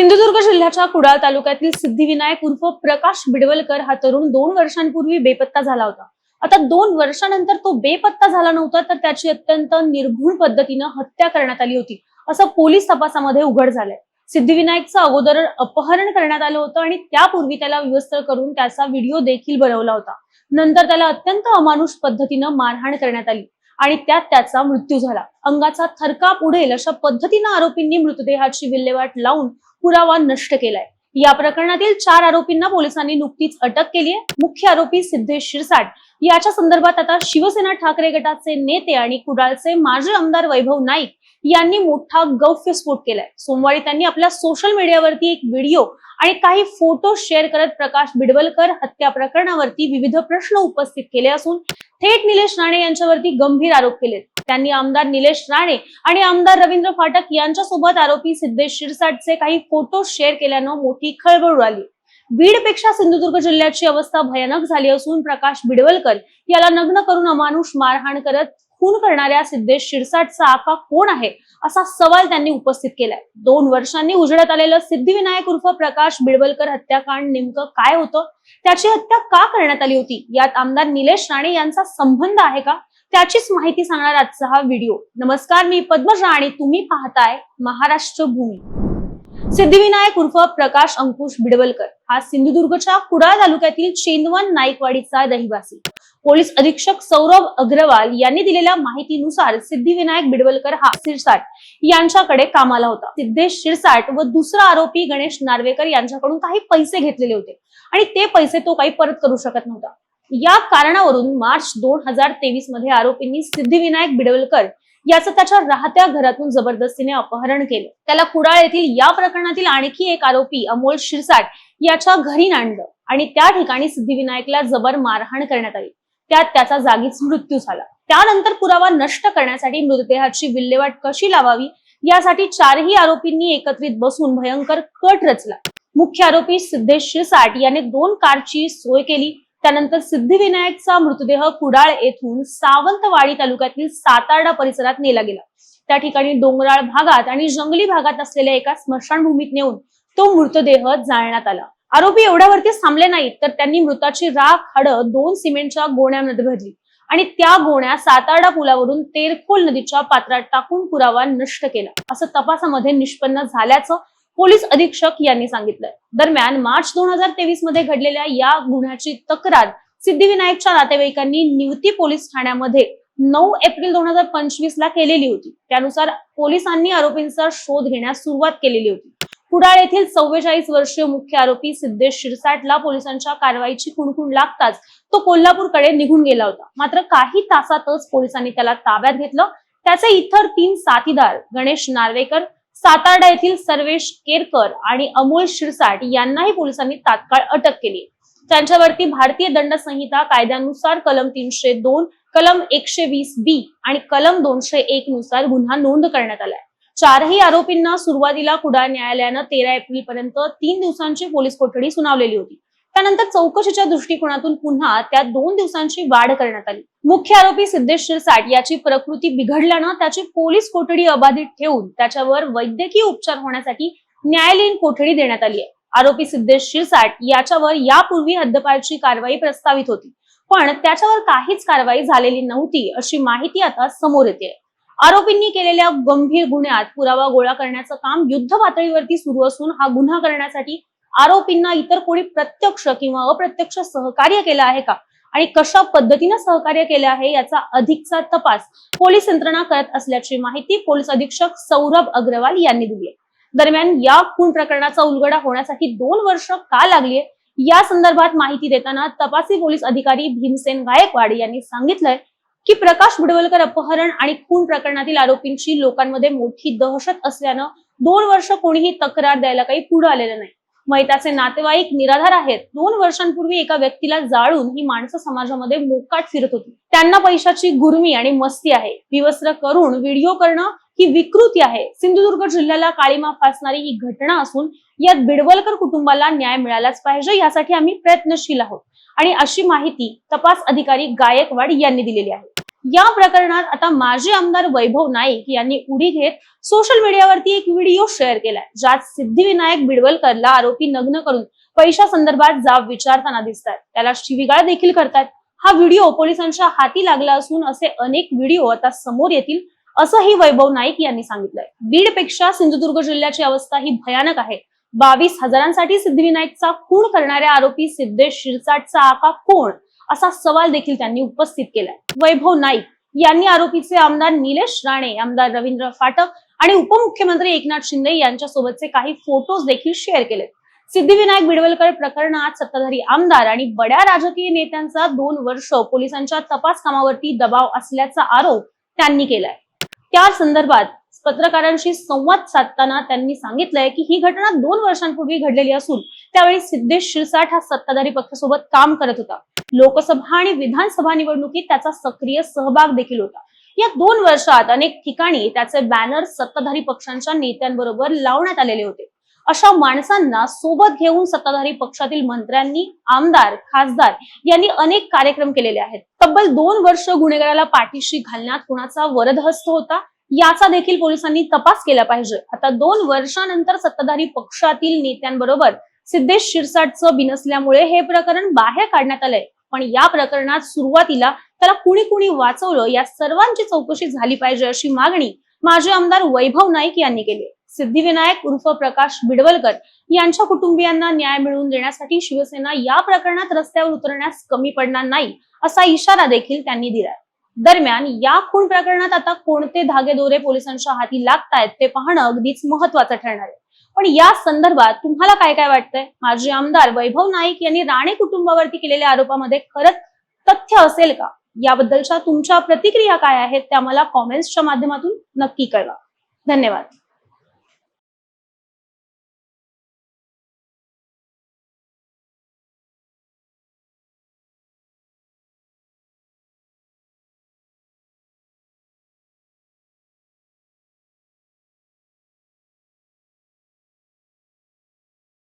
सिंधुदुर्ग जिल्ह्याच्या कुडाळ तालुक्यातील सिद्धिविनायक उर्फ प्रकाश बिडवलकर हा तरुण दोन वर्षांपूर्वी बेपत्ता झाला होता. आता दोन वर्षानंतर तो बेपत्ता झाला नव्हता तर त्याची अत्यंत निर्घुण पद्धतीनं हत्या करण्यात आली होती. असं पोलीस तपासामध्ये उघड झालंय. सिद्धिविनायकचं अगोदर अपहरण करण्यात आलं होतं आणि त्यापूर्वी त्याला विवस्त्र करून त्याचा व्हिडिओ देखील बनवला होता. नंतर त्याला अत्यंत अमानुष पद्धतीनं मारहाण करण्यात आली. आणि त्यात त्याचा मृत्यू झाला. अंगाचा थरकाप उडेल अशा पद्धतीनं आरोपींनी मृतदेहाची विल्हेवाट लावून पुरावा नष्ट केलाय. या प्रकरणातील चार आरोपींना पोलिसांनी नुकतीच अटक केली आहे मुख्य आरोपी सिद्धेश शिरसाट. याच्या संदर्भात आता शिवसेना ठाकरे गटाचे नेते आणि कुडाळचे माजी आमदार वैभव नाईक यांनी मोठा गौप्यस्फोट केलाय. सोमवारी त्यांनी आपल्या सोशल मीडियावरती एक व्हिडिओ आणि काही फोटो शेअर करत प्रकाश बिडवलकर हत्या प्रकरणावरती विविध प्रश्न उपस्थित केले असून थेट निलेश राणे यांच्यावरती गंभीर आरोप केले त्यांनी आमदार निलेश राणे आणि आमदार रवींद्र फाटक यांच्यासोबत आरोपी सिद्धेश शिरसाटचे काही फोटो शेअर केल्यानं मोठी खळबळ उडाली. बीडपेक्षा सिंधुदुर्ग जिल्ह्याची अवस्था भयानक झाली असून प्रकाश बिडवलकर याला नग्न करून अमानुष मारहाण करत खून करणाऱ्या सिद्धेश शिरसाटचा आका कोण आहे असा सवाल त्यांनी उपस्थित केलाय. दोन वर्षांनी उजळत आलेलं सिद्धिविनायक उर्फ प्रकाश बिडवलकर हत्याकांड नेमकं काय होतं? त्याची हत्या का करण्यात आली होती? यात आमदार निलेश राणे यांचा संबंध आहे का? त्याचीच माहिती सांगणार आजचा हा व्हिडिओ नमस्कार मी पद्मजा आणि तुम्ही पाहताय महाराष्ट्र भूमी. सिद्धिविनायक उर्फ प्रकाश अंकुश बिडवलकर हा सिंधुदुर्गच्या कुडाळ तालुक्यातील चेंदवन नाईकवाडीचा रहिवासी. पोलीस अधीक्षक सौरभ अग्रवाल यांनी दिलेल्या माहितीनुसार सिद्धिविनायक बिडवलकर हा शिरसाट यांच्याकडे कामाला होता. सिद्धेश शिरसाट व दुसरा आरोपी गणेश नार्वेकर यांच्याकडून काही पैसे घेतलेले होते आणि ते पैसे तो काही परत करू शकत नव्हता. या कारणावरून मार्च दोन हजार तेवीसमध्ये आरोपींनी सिद्धिविनायक बिडवलकर याचं त्याच्या राहत्या घरातून जबरदस्तीने अपहरण केलं. त्याला कुडाळ येथील या प्रकरणातील आणखी एक आरोपी अमोल शिरसाट याच्या घरी नांडलं आणि त्या ठिकाणी सिद्धिविनायकला जबर मारहाण करण्यात आली. त्यात त्याचा जागीच मृत्यू झाला. त्यानंतर पुरावा नष्ट करण्यासाठी मृतदेहाची विल्हेवाट कशी लावावी यासाठी चारही आरोपींनी एकत्रित बसून भयंकर कट रचला. मुख्य आरोपी सिद्धेश शिरसाट याने दोन कारची सोय केली. त्यानंतर सिद्धिविनायकचा मृतदेह कुडाळ येथून सावंतवाडी तालुक्यातील सातार्डा परिसरात नेला गेला. त्या ठिकाणी डोंगराळ भागात आणि जंगली भागात असलेल्या एका स्मशानभूमीत नेऊन तो मृतदेह जाळण्यात आला. आरोपी एवढ्यावरतीच थांबले नाहीत तर त्यांनी मृताची राख हाडं दोन सिमेंटच्या गोण्यामध्ये भरली आणि त्या गोण्या सातार्डा पुलावरून तेरखोल नदीच्या पात्रात टाकून पुरावा नष्ट केला. असं तपासामध्ये निष्पन्न झाल्याचं पोलीस अधीक्षक यांनी सांगितलं दरम्यान मार्च दोन हजार तेवीसमध्ये घडलेल्या या गुन्ह्याची तक्रार सिद्धिविनायकच्या नातेवाईकांनी निवती पोलीस ठाण्यामध्ये नऊ एप्रिल दोन हजार पंचवीस ला केलेली होती. त्यानुसार पोलिसांनी आरोपींचा शोध घेण्यास सुरुवात केलेली होती. कुडाळ येथील चव्वेचाळीस वर्षीय मुख्य आरोपी सिद्धेश शिरसाटला पोलिसांच्या कारवाईची खुणखुण लागताच तो कोल्हापूरकडे निघून गेला होता. मात्र काही तासातच पोलिसांनी त्याला ताब्यात घेतलं. त्याचे इतर तीन साथीदार गणेश नार्वेकर सातारडा येथील सर्वेश केरकर आणि अमोल शिरसाट यांनाही पोलिसांनी तात्काळ अटक केली. त्यांच्यावरती भारतीय दंड संहिता कायद्यानुसार कलम तीनशे दोन कलम एकशे वीस बी आणि कलम दोनशे एक नुसार गुन्हा नोंद करण्यात आलाय. चारही आरोपींना सुरुवातीला कुडाळ न्यायालयानं तेरा एप्रिल पर्यंत तीन दिवसांची पोलीस कोठडी सुनावलेली होती. त्यानंतर चौकशीच्या दृष्टिकोनातून पुन्हा त्या दोन दिवसांची वाढ करण्यात आली. मुख्य आरोपी सिद्धेश शिरसाट याची प्रकृती बिघडल्यानं त्याची पोलीस कोठडी अबाधित ठेवून त्याच्यावर वैद्यकीय उपचार होण्यासाठी न्यायालयीन कोठडी देण्यात आली आहे. आरोपी सिद्धेश शिरसाट याच्यावर यापूर्वी हद्दपारची कारवाई प्रस्तावित होती. पण त्याच्यावर काहीच कारवाई झालेली नव्हती अशी माहिती आता समोर येते. आरोपींनी केलेल्या गंभीर गुन्ह्यात पुरावा गोळा करण्याचं काम युद्ध पातळीवरती सुरू असून हा गुन्हा करण्यासाठी आरोपींना इतर कोणी प्रत्यक्ष किंवा अप्रत्यक्ष सहकार्य केलं आहे का? आणि कशा पद्धतीनं सहकार्य केले आहे याचा अधिकचा तपास पोलीस यंत्रणा करत असल्याची माहिती पोलीस अधीक्षक सौरभ अग्रवाल यांनी दिली दरम्यान या खून प्रकरणाचा उलगडा होण्यासाठी दोन वर्ष का लागली या संदर्भात माहिती देताना तपासी पोलीस अधिकारी भीमसेन गायकवाड यांनी सांगितलंय की प्रकाश बुडवलकर अपहरण आणि खून प्रकरणातील आरोपींची लोकांमध्ये मोठी दहशत असल्यानं दोन वर्ष कोणीही तक्रार द्यायला काही पुढे आलेलं नाही. मैताचे नातेवाईक निराधार आहेत. दोन वर्षांपूर्वी एका व्यक्तीला जाळून ही माणसं समाजामध्ये मोकाट फिरत होती. त्यांना पैशाची गुरमी आणि मस्ती आहे. विवस्त्र करून व्हिडिओ करणं ही विकृती आहे. सिंधुदुर्ग जिल्ह्याला काळीमा फासणारी ही घटना असून यात बिडवलकर कुटुंबाला न्याय मिळालाच पाहिजे यासाठी आम्ही प्रयत्नशील आहोत. आणि अशी माहिती तपास अधिकारी गायकवाड यांनी दिलेली आहे. या प्रकरणात आता माजी आमदार वैभव नाईक यांनी उडी घेत सोशल मीडियावरती एक व्हिडिओ शेअर केलाय. ज्यात सिद्धिविनायक बिडवलकरला आरोपी नग्न करून पैशा संदर्भात जाब विचारताना दिसतात त्याला शिवीगाळ देखील करतात हा व्हिडिओ पोलिसांच्या हाती लागला असून असे अनेक व्हिडिओ आता समोर येतील असंही वैभव नाईक यांनी सांगितलंय. बीडपेक्षा सिंधुदुर्ग जिल्ह्याची अवस्था ही भयानक आहे. बावीस हजारांसाठी सिद्धिविनायकचा खून करणाऱ्या आरोपी सिद्धेश शिरसाटचा आका कोण? असा सवाल देखील त्यांनी उपस्थित केलाय. वैभव नाईक यांनी आरोपीचे आमदार निलेश राणे आमदार रवींद्र फाटक आणि उपमुख्यमंत्री एकनाथ शिंदे यांच्यासोबतचे काही फोटोज देखील शेअर केलेत. सिद्धिविनायक बिडवलकर प्रकरणात सत्ताधारी आमदार आणि बड्या राजकीय नेत्यांचा दोन वर्ष पोलिसांच्या तपास कामावरती दबाव असल्याचा आरोप त्यांनी केलाय. त्या संदर्भात पत्रकारांशी संवाद साधताना त्यांनी सांगितलंय की ही घटना दोन वर्षांपूर्वी घडलेली असून त्यावेळी सिद्धेश शिरसाट हा सत्ताधारी पक्षासोबत काम करत होता. लोकसभा आणि विधानसभा निवडणुकीत त्याचा सक्रिय सहभाग देखील होता. या दोन वर्षात अनेक ठिकाणी त्याचे बॅनर सत्ताधारी पक्षांच्या नेत्यांबरोबर लावण्यात आलेले होते. अशा माणसांना सोबत घेऊन सत्ताधारी पक्षातील मंत्र्यांनी आमदार खासदार यांनी अनेक कार्यक्रम केलेले आहेत. तब्बल दोन वर्ष गुन्हेगाराला पाठीशी घालण्यात कुणाचा वरदहस्त होता? याचा देखील पोलिसांनी तपास केला पाहिजे. आता दोन वर्षानंतर सत्ताधारी पक्षातील नेत्यांबरोबर सिद्धेश शिरसाटचं बिनसल्यामुळे हे प्रकरण बाहेर काढण्यात आलंय. पण या प्रकरणात सुरुवातीला त्याला कुणी कुणी वाचवलं या सर्वांची चौकशी झाली पाहिजे अशी मागणी माजी आमदार वैभव नाईक यांनी केली सिद्धिविनायक उर्फ प्रकाश बिडवलकर यांच्या कुटुंबियांना न्याय मिळवून देण्यासाठी शिवसेना या प्रकरणात रस्त्यावर उतरण्यास कमी पडणार नाही असा इशारा देखील त्यांनी दिलाय. दरम्यान या खून प्रकरणात आता कोणते धागेदोरे पोलिसांच्या हाती लागतायत ते पाहणं अगदीच महत्वाचं ठरणार आहे. पण या संदर्भात तुम्हाला काय काय वाटतंय? माजी आमदार वैभव नाईक यांनी राणे कुटुंबावरती केलेल्या आरोपामध्ये खरंच तथ्य असेल का? याबद्दलच्या तुमच्या प्रतिक्रिया काय आहेत? त्या मला कॉमेंट्सच्या माध्यमातून नक्की कळवा. धन्यवाद.